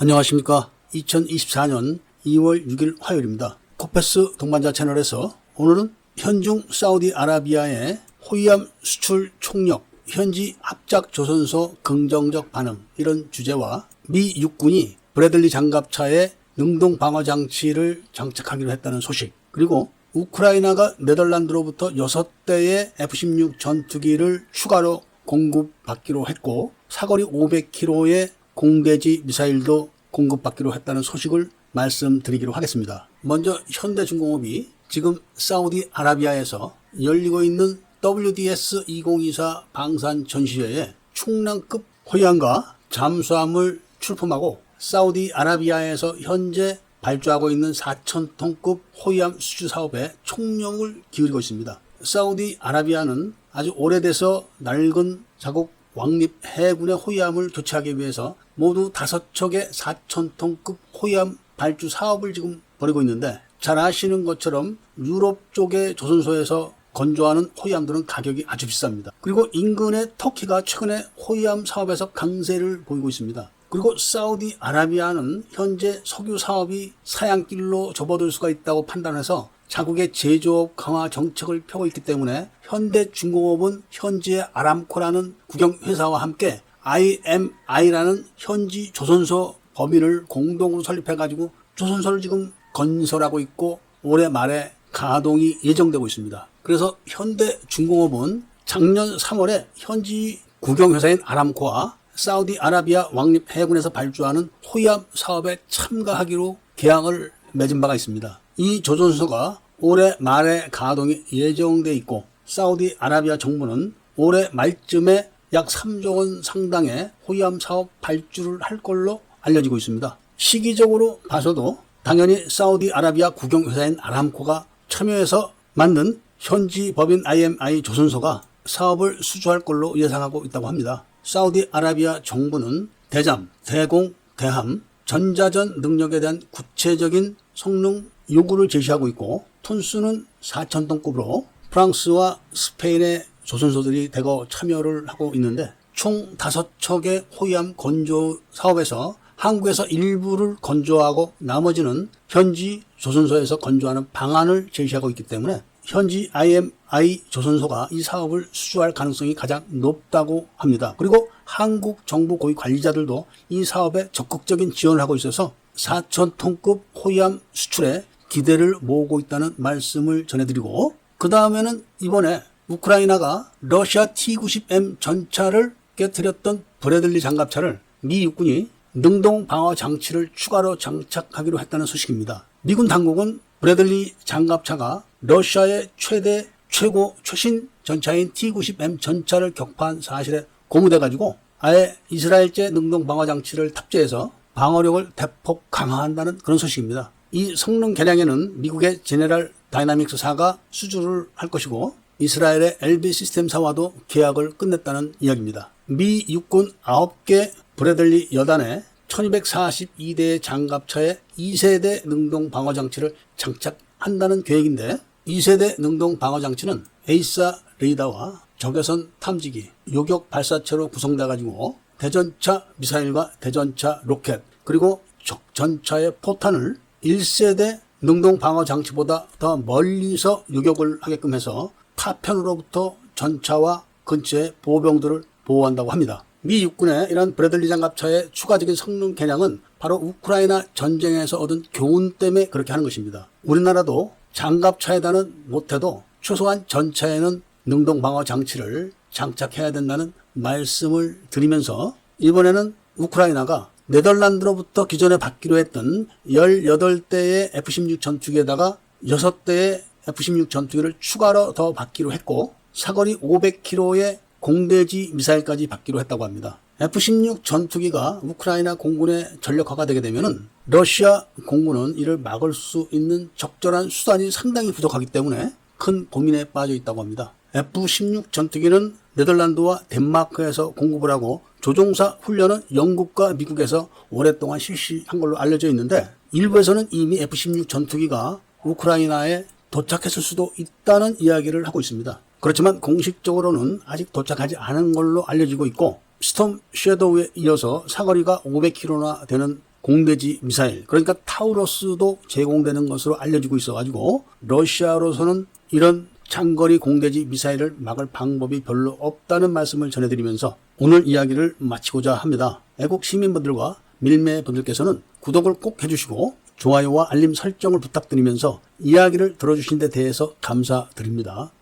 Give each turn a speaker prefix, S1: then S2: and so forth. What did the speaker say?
S1: 안녕하십니까. 2024년 2월 6일 화요일입니다. 코페스 동반자 채널에서 오늘은 현중 사우디아라비아의 호위함 수출 총력, 현지 합작 조선소 긍정적 반응 이런 주제와 미 육군이 브래들리 장갑차에 능동 방어 장치를 장착하기로 했다는 소식 그리고 우크라이나가 네덜란드로부터 6대의 F-16 전투기를 추가로 공급받기로 했고 사거리 500km의 공대지 미사일도 공급받기로 했다는 소식을 말씀드리기로 하겠습니다. 먼저 현대중공업이 지금 사우디아라비아에서 열리고 있는 WDS2024 방산 전시회에 충남급 호위함과 잠수함을 출품하고 사우디아라비아에서 현재 발주하고 있는 4,000톤급 호위함 수주 사업에 총력을 기울이고 있습니다. 사우디아라비아는 아주 오래돼서 낡은 자국 왕립 해군의 호위함을 교체하기 위해서 모두 다섯 척의 4,000톤급 호위함 발주 사업을 지금 벌이고 있는데 잘 아시는 것처럼 유럽 쪽의 조선소에서 건조하는 호위함들은 가격이 아주 비쌉니다. 그리고 인근의 터키가 최근에 호위함 사업에서 강세를 보이고 있습니다. 그리고 사우디아라비아는 현재 석유 사업이 사양길로 접어들 수가 있다고 판단해서 자국의 제조업 강화 정책을 펴고 있기 때문에 현대중공업은 현지의 아람코라는 국영회사와 함께 IMI라는 현지 조선소 법인을 공동으로 설립해가지고 조선소를 지금 건설하고 있고 올해 말에 가동이 예정되고 있습니다. 그래서 현대중공업은 작년 3월에 현지 국영회사인 아람코와 사우디아라비아 왕립 해군에서 발주하는 호위함 사업에 참가하기로 계약을 맺은 바가 있습니다. 이 조선소가 올해 말에 가동이 예정돼 있고 사우디아라비아 정부는 올해 말쯤에 약 3조 원 상당의 호위함 사업 발주를 할 걸로 알려지고 있습니다. 시기적으로 봐서도 당연히 사우디아라비아 국영회사인 아람코가 참여해서 만든 현지 법인 IMI 조선소가 사업을 수주할 걸로 예상하고 있다고 합니다. 사우디아라비아 정부는 대잠, 대공, 대함, 전자전 능력에 대한 구체적인 성능 요구를 제시하고 있고 톤수는 4,000톤급으로 프랑스와 스페인의 조선소들이 대거 참여를 하고 있는데 총 5척의 호위함 건조 사업에서 한국에서 일부를 건조하고 나머지는 현지 조선소에서 건조하는 방안을 제시하고 있기 때문에 현지 IMI 조선소가 이 사업을 수주할 가능성이 가장 높다고 합니다. 그리고 한국 정부 고위 관리자들도 이 사업에 적극적인 지원을 하고 있어서 4,000톤급 호위함 수출에 기대를 모으고 있다는 말씀을 전해드리고 그 다음에는 이번에 우크라이나가 러시아 T-90M 전차를 깨뜨렸던 브래들리 장갑차를 미 육군이 능동 방어 장치를 추가로 장착하기로 했다는 소식입니다. 미군 당국은 브래들리 장갑차가 러시아의 최대 최고 최신 전차인 T-90M 전차를 격파한 사실에 고무돼 가지고 아예 이스라엘제 능동 방어 장치를 탑재해서 방어력을 대폭 강화한다는 그런 소식입니다. 이 성능 개량에는 미국의 제네랄 다이나믹스사가 수주를 할 것이고 이스라엘의 LB 시스템사와도 계약을 끝냈다는 이야기입니다. 미 육군 9개 브래들리 여단에 1242대의 장갑차에 2세대 능동 방어 장치를 장착한다는 계획인데 2세대 능동 방어 장치는 에이사 레이더와 적외선 탐지기, 요격 발사체로 구성돼 가지고 대전차 미사일과 대전차 로켓 그리고 적전차의 포탄을 1세대 능동 방어 장치보다 더 멀리서 요격을 하게끔 해서 타편으로부터 전차와 근처의 보병들을 보호한다고 합니다. 미 육군의 이런 브래들리 장갑차의 추가적인 성능 개량은 바로 우크라이나 전쟁에서 얻은 교훈 때문에 그렇게 하는 것입니다. 우리나라도 장갑 차에다는 못해도 최소한 전차에는 능동 방어 장치를 장착해야 된다는 말씀을 드리면서 이번에는 우크라이나가 네덜란드로부터 기존에 받기로 했던 18대의 F-16 전투기에다가 6대의 F-16 전투기를 추가로 더 받기로 했고 사거리 500km의 공대지 미사일까지 받기로 했다고 합니다. F-16 전투기가 우크라이나 공군의 전력화가 되게 되면은 러시아 공군은 이를 막을 수 있는 적절한 수단이 상당히 부족하기 때문에 큰 고민에 빠져 있다고 합니다. F-16 전투기는 네덜란드와 덴마크에서 공급을 하고 조종사 훈련은 영국과 미국에서 오랫동안 실시한 걸로 알려져 있는데 일부에서는 이미 F-16 전투기가 우크라이나에 도착했을 수도 있다는 이야기를 하고 있습니다. 그렇지만 공식적으로는 아직 도착하지 않은 걸로 알려지고 있고 스톰 섀도우에 이어서 사거리가 500km나 되는 공대지 미사일 그러니까 타우러스도 제공되는 것으로 알려지고 있어가지고 러시아로서는 이런 장거리 공대지 미사일을 막을 방법이 별로 없다는 말씀을 전해드리면서 오늘 이야기를 마치고자 합니다. 애국 시민분들과 밀매분들께서는 구독을 꼭 해주시고 좋아요와 알림 설정을 부탁드리면서 이야기를 들어주신 데 대해서 감사드립니다.